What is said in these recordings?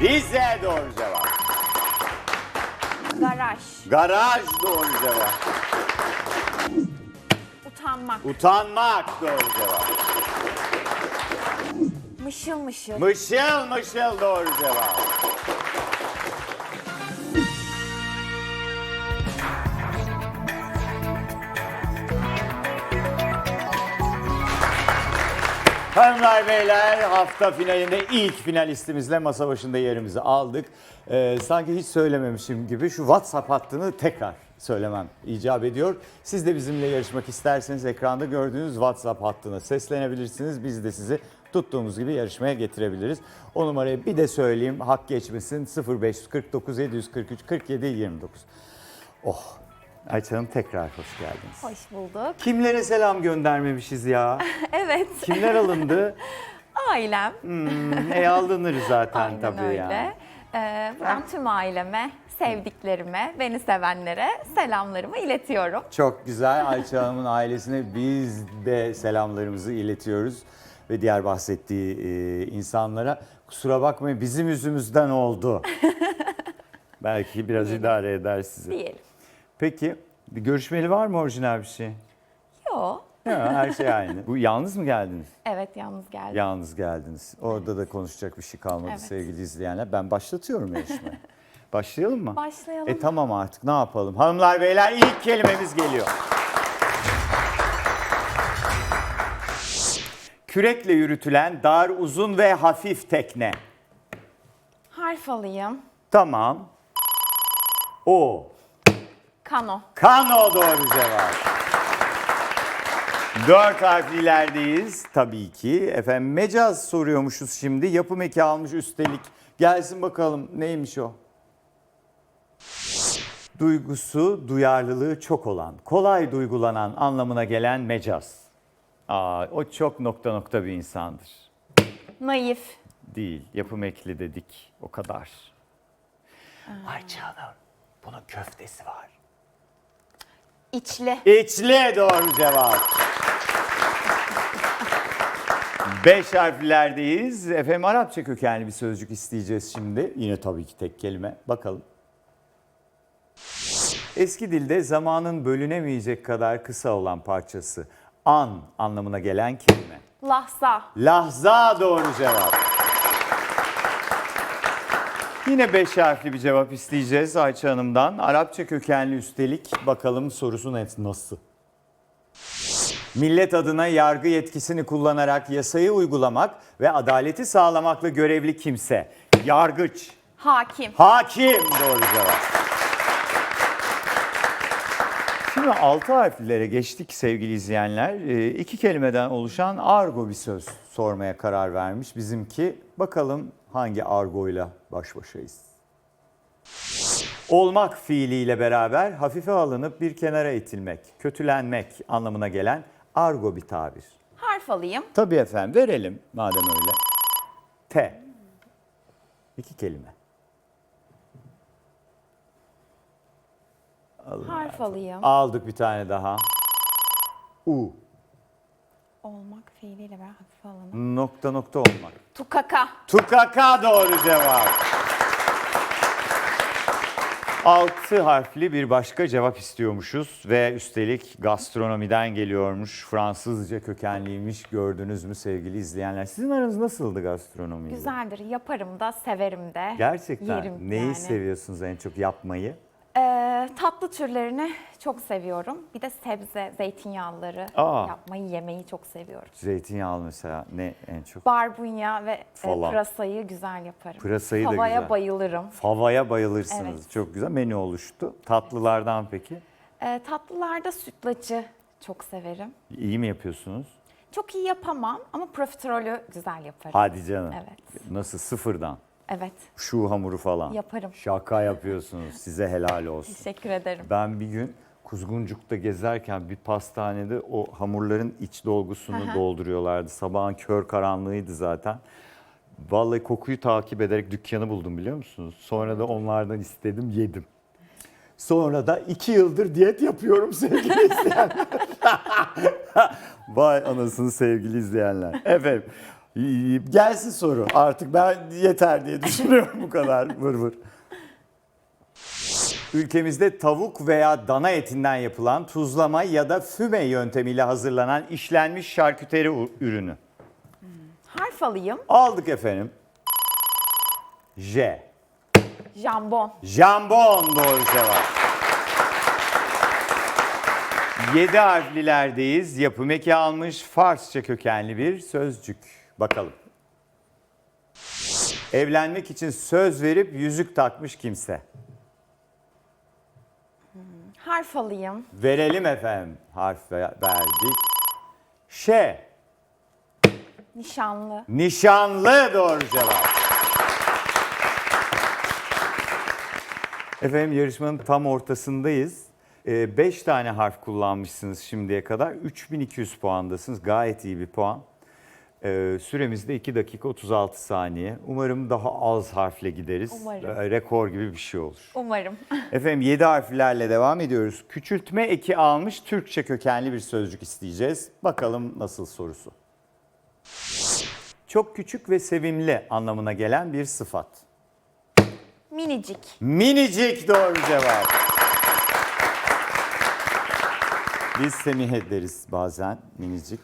Rize doğru cevap. Garaj. Garaj doğru cevap. Utanmak. Utanmak doğru cevap. Mışıl mışıl. Mışıl mışıl doğru cevap. Hanımlar beyler hafta finalinde ilk finalistimizle masa başında yerimizi aldık. Ee, sanki hiç söylememişim gibi şu WhatsApp hattını tekrar söylemem icap ediyor. Siz de bizimle yarışmak isterseniz ekranda gördüğünüz WhatsApp hattına seslenebilirsiniz. Biz de sizi tuttuğumuz gibi yarışmaya getirebiliriz. O numarayı bir de söyleyeyim hak geçmesin 0549 743 47 29. Oh Ayça Hanım tekrar hoş geldiniz. Hoş bulduk. Kimlere selam göndermemişiz ya? Evet. Kimler alındı? Ailem. Hmm, e alınır zaten Aynen tabii öyle. yani. Ee, buradan tüm aileme, sevdiklerime, beni sevenlere selamlarımı iletiyorum. Çok güzel. Ayça Hanım'ın ailesine biz de selamlarımızı iletiyoruz. Ve diğer bahsettiği e, insanlara kusura bakmayın bizim yüzümüzden oldu. Belki biraz idare eder sizi. Diyelim. Peki bir görüşmeli var mı orijinal bir şey? Yo. Ya, her şey aynı. Bu yalnız mı geldiniz? Evet yalnız geldim. Yalnız geldiniz. Orada da konuşacak bir şey kalmadı Evet. sevgili izleyenler. Ben başlatıyorum yarışmayı. Başlayalım mı? Başlayalım. E tamam artık ne yapalım? Hanımlar beyler ilk kelimemiz geliyor. Kürekle yürütülen dar, uzun ve hafif tekne. Harf alayım. Tamam. O. Kano. Kano doğru cevap. Dört harflilerdeyiz tabii ki. Efendim mecaz soruyormuşuz şimdi. Yapım eki almış üstelik. Gelsin bakalım neymiş o? Duygusu, duyarlılığı çok olan, kolay duygulanan anlamına gelen mecaz. Aa, o çok nokta nokta bir insandır. Naif. Değil, yapım ekli dedik o kadar. Ayça Hanım, bunun köftesi var. İçli. İçli doğru cevap. Beş harflerdeyiz. Efendim Arapça kökenli bir sözcük isteyeceğiz şimdi. Yine tabii ki tek kelime. Bakalım. Eski dilde zamanın bölünemeyecek kadar kısa olan parçası. An anlamına gelen kelime. Lahza. Lahza doğru cevap. Yine beş harfli bir cevap isteyeceğiz Ayça Hanım'dan. Arapça kökenli üstelik. Bakalım sorusu net nasıl? Millet adına yargı yetkisini kullanarak yasayı uygulamak ve adaleti sağlamakla görevli kimse. Yargıç. Hakim. Hakim doğru cevap. Şimdi altı harflilere geçtik sevgili izleyenler. Ee, iki kelimeden oluşan argo bir söz sormaya karar vermiş bizimki. Bakalım hangi argoyla baş başayız? Olmak fiiliyle beraber hafife alınıp bir kenara itilmek, kötülenmek anlamına gelen argo bir tabir. Harf alayım. Tabii efendim verelim madem öyle. T. İki kelime. Harf alayım. Aldık bir tane daha. U. Olmak fiiliyle beraber hafif alalım. Nokta nokta olmak. Tukaka. Tukaka doğru cevap. Altı harfli bir başka cevap istiyormuşuz ve üstelik gastronomiden geliyormuş. Fransızca kökenliymiş gördünüz mü sevgili izleyenler. Sizin aranız nasıldı gastronomiyle? Güzeldir. Yaparım da, severim de. Gerçekten Yerim neyi yani. seviyorsunuz en çok yapmayı? Ee, tatlı türlerini çok seviyorum. Bir de sebze, zeytinyağlıları Aa. yapmayı, yemeyi çok seviyorum. Zeytinyağlı mesela ne en çok? Barbunya ve e, Falan. pırasayı güzel yaparım. Pırasayı da güzel. bayılırım. Favaya bayılırsınız. Evet. Çok güzel menü oluştu. Tatlılardan peki? Ee, tatlılarda sütlacı çok severim. İyi mi yapıyorsunuz? Çok iyi yapamam ama profiterolü güzel yaparım. Hadi canım. Evet. Nasıl sıfırdan? Evet, Şu hamuru falan. Yaparım. Şaka yapıyorsunuz. Size helal olsun. teşekkür ederim. Ben bir gün Kuzguncuk'ta gezerken bir pastanede o hamurların iç dolgusunu Aha. dolduruyorlardı. Sabahın kör karanlığıydı zaten. Vallahi kokuyu takip ederek dükkanı buldum biliyor musunuz? Sonra da onlardan istedim yedim. Sonra da iki yıldır diyet yapıyorum sevgili izleyenler. Vay anasını sevgili izleyenler. Efendim Gelsin soru. Artık ben yeter diye düşünüyorum bu kadar vır vır. Ülkemizde tavuk veya dana etinden yapılan tuzlama ya da füme yöntemiyle hazırlanan işlenmiş şarküteri ürünü. Harf alayım. Aldık efendim. J. Jambon. Jambon doğru cevap. 7 harflilerdeyiz. Yapım eki almış Farsça kökenli bir sözcük. Bakalım. Evlenmek için söz verip yüzük takmış kimse. Harf alayım. Verelim efendim. Harf ver- verdik. Ş. Nişanlı. Nişanlı doğru cevap. Efendim yarışmanın tam ortasındayız. 5 tane harf kullanmışsınız şimdiye kadar. 3200 puandasınız. Gayet iyi bir puan. Ee, süremiz de 2 dakika 36 saniye. Umarım daha az harfle gideriz. Umarım. Ee, Rekor gibi bir şey olur. Umarım. Efendim 7 harflerle devam ediyoruz. Küçültme eki almış Türkçe kökenli bir sözcük isteyeceğiz. Bakalım nasıl sorusu. Çok küçük ve sevimli anlamına gelen bir sıfat. Minicik. Minicik doğru cevap. Biz Semih deriz bazen minicik.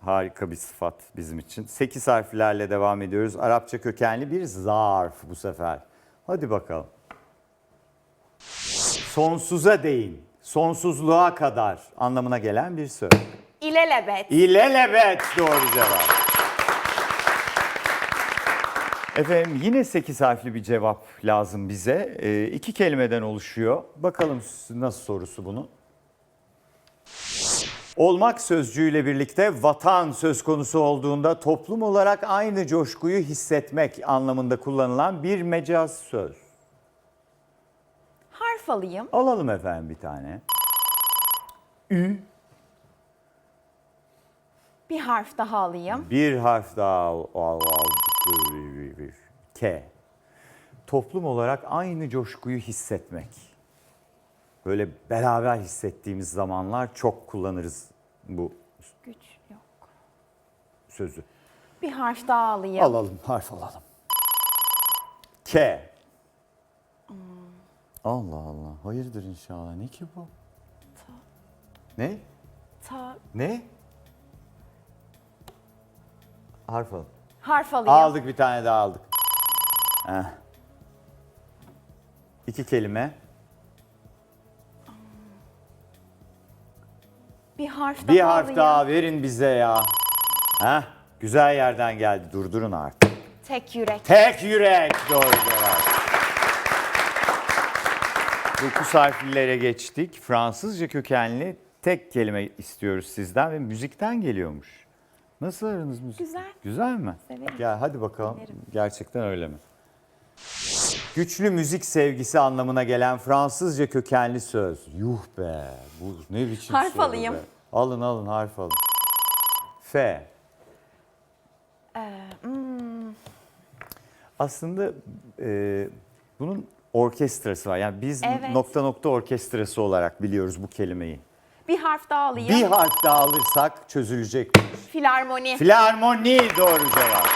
Harika bir sıfat bizim için. 8 harflerle devam ediyoruz. Arapça kökenli bir zarf bu sefer. Hadi bakalım. Sonsuza değin, sonsuzluğa kadar anlamına gelen bir söz. İlelebet. İlelebet doğru cevap. Efendim yine 8 harfli bir cevap lazım bize. Ee, iki kelimeden oluşuyor. Bakalım nasıl sorusu bunun. Olmak sözcüğüyle birlikte vatan söz konusu olduğunda toplum olarak aynı coşkuyu hissetmek anlamında kullanılan bir mecaz söz. Harf alayım. Alalım efendim bir tane. Ü, Bir harf daha alayım. Bir harf daha al, al, aldık. K. Toplum olarak aynı coşkuyu hissetmek. Böyle beraber hissettiğimiz zamanlar çok kullanırız bu Güç yok. sözü. Bir harf daha alayım. Alalım, harf alalım. K. Allah Allah. Hayırdır inşallah. Ne ki bu? Ne? Ta- Ne? Harf alalım. harf alayım. Aldık bir tane daha aldık. Heh. İki kelime. Harf daha Bir harf alayım. daha verin bize ya. Heh. Güzel yerden geldi. Durdurun artık. Tek yürek. Tek yürek doğru cevap. Dokuz harflilere geçtik. Fransızca kökenli tek kelime istiyoruz sizden ve müzikten geliyormuş. Nasıl aranız müzik? Güzel. Güzel mi? Severim. Gel hadi bakalım. Dinlerim. Gerçekten öyle mi? Güçlü müzik sevgisi anlamına gelen Fransızca kökenli söz. Yuh be. Bu ne biçim Harf soru alayım. be. Alın alın harf alın. F. hmm, Aslında e, bunun orkestrası var. Yani biz Evet. nokta nokta orkestrası olarak biliyoruz bu kelimeyi. bir harf daha alayım. Bir harf daha alırsak çözülecek. Filarmoni. Filarmoni doğru cevap.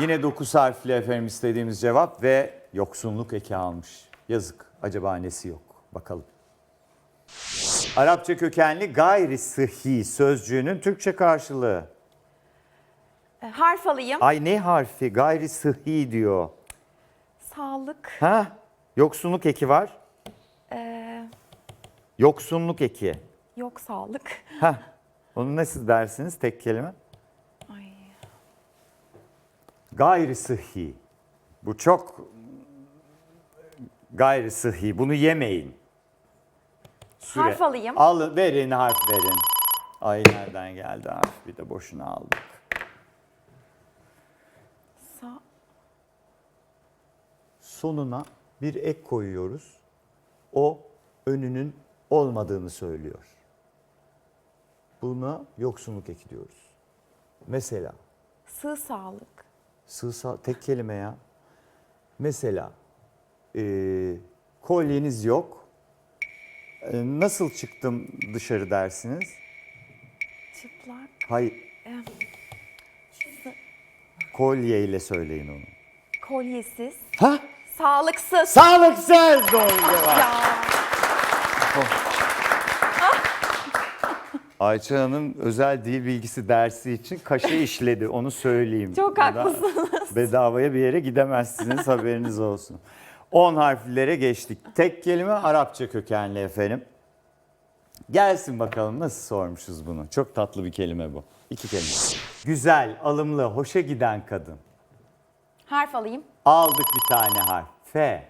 Yine 9 harfli efendim istediğimiz cevap ve yoksunluk eki almış. Yazık. Acaba nesi yok? Bakalım. Arapça kökenli gayri sıhhi sözcüğünün Türkçe karşılığı. E, harf alayım. Ay ne harfi? Gayri sıhhi diyor. Sağlık. Ha? Yoksunluk eki var. Ee, Yoksunluk eki. yok sağlık. Ha. Onu nasıl dersiniz tek kelime? Ay. Gayri sıhhi. Bu çok gayri sıhhi. Bunu yemeyin. Süre. Harf alayım. Al, verin harf verin. Ay nereden geldi harf? Bir de boşuna aldık. Sa- Sonuna bir ek koyuyoruz. O önünün olmadığını söylüyor. Buna yoksunluk eki diyoruz. Mesela sığ sağlık. Sığsa tek kelime ya. Mesela eee, kolyeniz yok. E, nasıl çıktım dışarı dersiniz? Çıplak. Hay. Kolye ile söyleyin onu. Kolyesiz. Ha? Sağlıksız. Sağlıksız doğru cevap. ya. Ayça Hanım özel dil bilgisi dersi için kaşe işledi onu söyleyeyim. Çok Beda- haklısınız. Bedavaya bir yere gidemezsiniz haberiniz olsun. 10 harflere geçtik. Tek kelime Arapça kökenli efendim. Gelsin bakalım nasıl sormuşuz bunu. Çok tatlı bir kelime bu. İki kelime. Güzel, alımlı, hoşa giden kadın. Harf alayım. Aldık bir tane harf. F.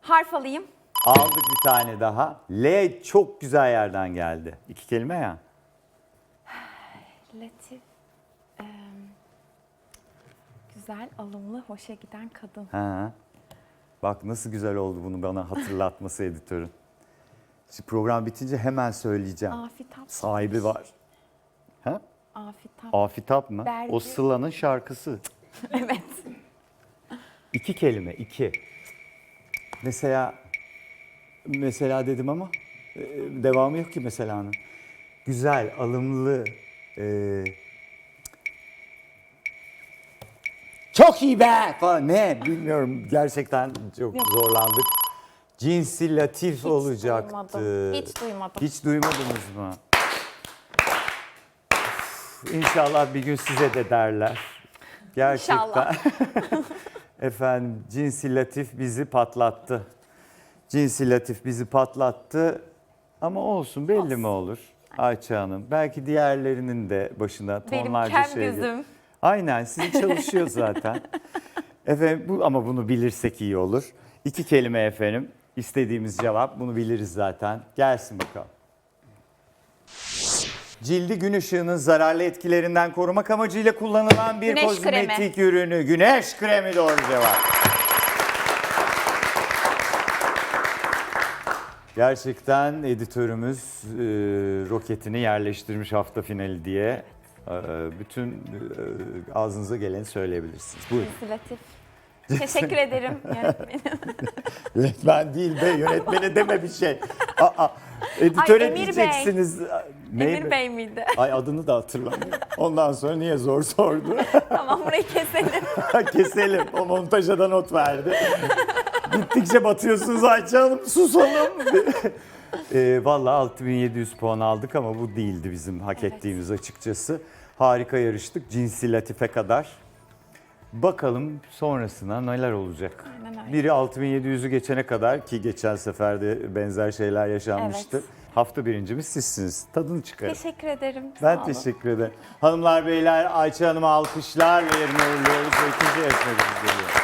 Harf alayım. Aldık bir tane daha. L çok güzel yerden geldi. İki kelime ya. Latif. Eee, güzel, alımlı, hoşa giden kadın. Ha. Bak nasıl güzel oldu bunu bana hatırlatması editörün. Şimdi program bitince hemen söyleyeceğim. Afitap. Sahibi var. Ha? Afitap. Afitap mı? Berci. O Sıla'nın şarkısı. evet. İki kelime, iki. Mesela, mesela dedim ama e, devamı yok ki meselanın. Güzel, alımlı, e, çok iyi be falan ne bilmiyorum gerçekten çok zorlandık. Cinsi latif Hiç olacaktı. duymadım. Hiç duymadım. Hiç duymadınız mı? İnşallah bir gün size de derler. Gerçekten. İnşallah. Efendim cinsi latif bizi patlattı. Cinsi latif bizi patlattı. Ama olsun belli Olsun. mi olur Ayça Hanım? Belki diğerlerinin de başına Benim tonlarca kem şey gelir. gözüm. Aynen sizin çalışıyor zaten. efendim bu ama bunu bilirsek iyi olur. İki kelime efendim. İstediğimiz cevap bunu biliriz zaten. Gelsin bakalım. Cildi gün ışığının zararlı etkilerinden korumak amacıyla kullanılan bir Güneş kozmetik ürünü. Güneş kremi doğru cevap. Gerçekten editörümüz e, roketini yerleştirmiş hafta finali diye. E, bütün e, ağzınıza geleni söyleyebilirsiniz. Buyurun. Cinsi Latif. Teşekkür ederim yönetmenim. Yönetmen değil be, yönetmene deme bir şey. Aa, editör Ay, Emir Bey. edeceksiniz. Ne Emir be? Bey miydi? Ay adını da hatırlamıyorum. Ondan sonra niye zor sordu? tamam burayı keselim. Keselim. O montaja da not verdi. Gittikçe batıyorsunuz Ayça Hanım. Susalım. E, Valla 6700 puan aldık ama bu değildi bizim hak ettiğimiz açıkçası. Harika yarıştık. Cinsi latife kadar. Bakalım sonrasına neler olacak. Aynen öyle. Biri 6700'ü geçene kadar ki geçen sefer de benzer şeyler yaşanmıştı. Evet. Hafta birincimiz sizsiniz. Tadını çıkarın. Teşekkür ederim. Ben Sağ olun. teşekkür ederim. Hanımlar beyler Ayça Hanım'a alkışlar ve yerine uğurluyoruz. ve ikinci yarışmacımız geliyor.